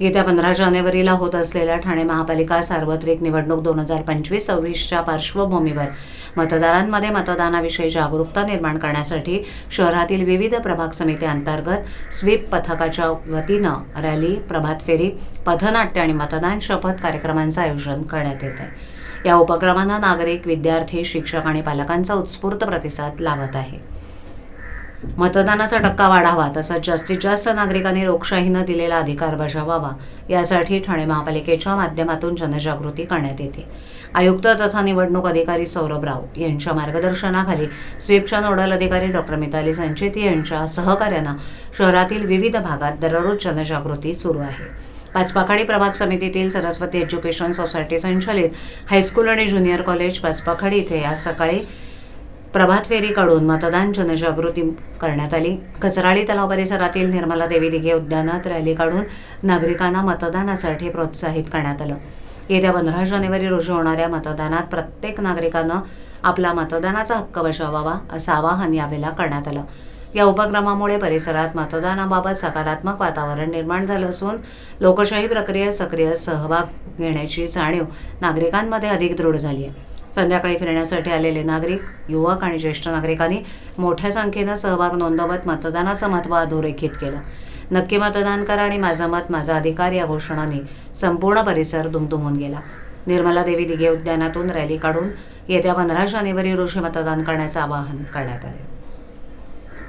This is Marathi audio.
येत्या पंधरा जानेवारीला होत असलेल्या ठाणे महापालिका सार्वत्रिक निवडणूक दोन हजार पंचवीस सव्वीसच्या पार्श्वभूमीवर मतदारांमध्ये मतदानाविषयी जागरूकता निर्माण करण्यासाठी शहरातील विविध प्रभाग समिती अंतर्गत स्वीप पथकाच्या वतीनं रॅली प्रभात फेरी पथनाट्य आणि मतदान शपथ कार्यक्रमांचं आयोजन करण्यात येत आहे. या उपक्रमांना नागरिक विद्यार्थी शिक्षक आणि पालकांचा उत्स्फूर्त प्रतिसाद लाभत आहे. मतदानाचा टक्का वाढावा तसंच जास्तीत जास्त नागरिकांनी लोकशाहीनं दिलेला अधिकार बजावावा यासाठी ठाणे महापालिकेच्या माध्यमातून जनजागृती करण्यात येते. आयुक्त तथा निवडणूक अधिकारी सौरभ राव यांच्या मार्गदर्शनाखाली स्वीपच्या नोडल अधिकारी डॉक्टर मिताली संचेती यांच्या सहकार्यानं शहरातील विविध भागात दररोज जनजागृती सुरू आहे. पाचपाखाडी प्रभाग समितीतील सरस्वती एज्युकेशन सोसायटी संचलित हायस्कूल आणि ज्युनियर कॉलेज पाचपाखाडी इथे आज सकाळी प्रभात फेरी काढून मतदान जनजागृती करण्यात आली. कचराळी तलाव परिसरातील निर्मला देवी दिघे उद्यानात रॅली काढून नागरिकांना मतदानासाठी प्रोत्साहित करण्यात आलं. येत्या पंधरा जानेवारी रोजी होणाऱ्या मतदानात प्रत्येक नागरिकानं आपला मतदानाचा हक्क बजावावा असं आवाहन यावेळेला करण्यात आलं. या उपक्रमामुळे परिसरात मतदानाबाबत सकारात्मक वातावरण निर्माण झालं असून लोकशाही प्रक्रियेत सक्रिय सहभाग घेण्याची जाणीव नागरिकांमध्ये अधिक दृढ झाली आहे. संध्याकाळी फिरण्यासाठी आलेले नागरिक युवक आणि ज्येष्ठ नागरिकांनी मोठ्या संख्येनं सहभाग नोंदवत मतदानाचं महत्त्व अधोरेखित केलं. नक्की मतदान करा आणि माझं मत माझा अधिकार या घोषणाने संपूर्ण परिसर दुमदुमून गेला. निर्मला देवी दिघे उद्यानातून रॅली काढून येत्या पंधरा जानेवारी रोजी मतदान करण्याचं आवाहन करण्यात आले.